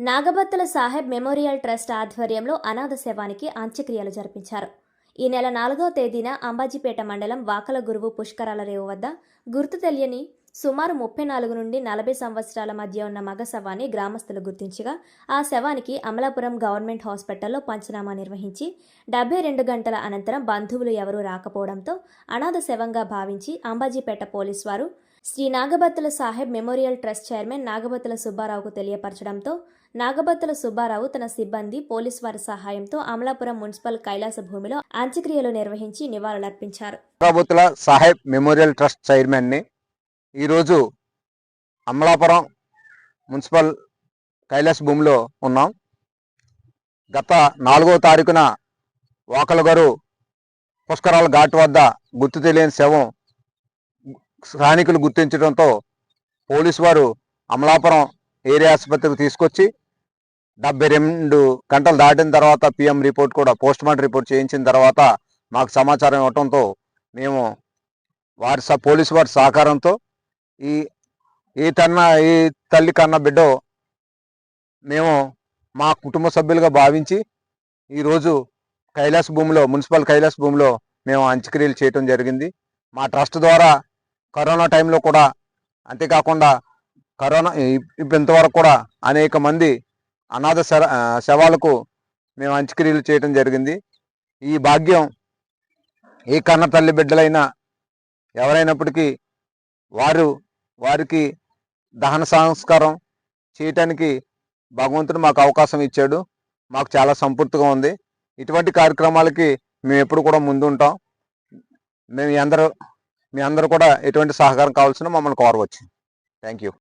నాగబత్తుల Saheb memorial trust ఆధ్వర్యంలో అనాథ శవానికి అంత్యక్రియలు జరిపించారు. ఈ నెల నాలుగో తేదీన అంబాజీపేట మండలం వాకల గురువు పుష్కరాల రేవు వద్ద గుర్తు తెలియని సుమారు ముప్పై నాలుగు నుండి నలభై సంవత్సరాల మధ్య ఉన్న మగ శవాన్ని గ్రామస్తులు గుర్తించగా ఆ శవానికి అమలాపురం గవర్నమెంట్ హాస్పిటల్లో పంచనామా నిర్వహించి డెబ్బై రెండు గంటల అనంతరం బంధువులు ఎవరూ రాకపోవడంతో అనాథ శవంగా భావించి అంబాజీపేట పోలీస్ వారు Sri Nagabattula Saheb memorial trust chairman Nagabattula సుబ్బారావుకు తెలియపరచడంతో నాగబత్తుల సుబ్బారావు తన సిబ్బంది పోలీస్ వారి సహాయంతో అమలాపురం మున్సిపల్ కైలాస భూమిలో అంత్యక్రియలు నిర్వహించి నివాళులర్పించారు. రాబోతుల సాహెబ్ మెమోరియల్ ట్రస్ట్ చైర్మన్ని ఈరోజు అమలాపురం మున్సిపల్ కైలాస భూమిలో ఉన్నాం. గత నాలుగో తారీఖున వాకల గారు పుష్కరాల ఘాట్ వద్ద గుర్తు తెలియని శవం స్థానికులు గుర్తించడంతో పోలీసు వారు అమలాపురం ఏరియా ఆసుపత్రికి తీసుకొచ్చి డెబ్బై రెండు గంటలు దాటిన తర్వాత పిఎం రిపోర్ట్ కూడా పోస్ట్ మార్టం రిపోర్ట్ చేయించిన తర్వాత మాకు సమాచారం ఇవ్వడంతో మేము వారి పోలీసు వారి సహకారంతో ఈ ఈ తన్న ఈ తల్లి కన్న బిడ్డ మేము మా కుటుంబ సభ్యులుగా భావించి ఈరోజు కైలాస భూమిలో మున్సిపల్ కైలాస భూమిలో మేము అంత్యక్రియలు చేయటం జరిగింది. మా ట్రస్ట్ ద్వారా కరోనా టైంలో కూడా అంతేకాకుండా కరోనా ఇప్పుడు ఇంతవరకు కూడా అనేక మంది అనాథ శవాలకు మేము అంత్యక్రియలు చేయటం జరిగింది. ఈ భాగ్యం ఏ కన్న తల్లి బిడ్డలైనా ఎవరైనప్పటికీ వారు వారికి దహన సంస్కారం చేయటానికి భగవంతుడు మాకు అవకాశం ఇచ్చాడు. మాకు చాలా సంపూర్తిగా ఉంది. ఇటువంటి కార్యక్రమాలకి మేము ఎప్పుడు కూడా ముందుంటాం. మేము అందరూ మీ అందరూ కూడా ఎటువంటి సహకారం కావాల్సిన మమ్మల్ని కోరవచ్చు. Thank you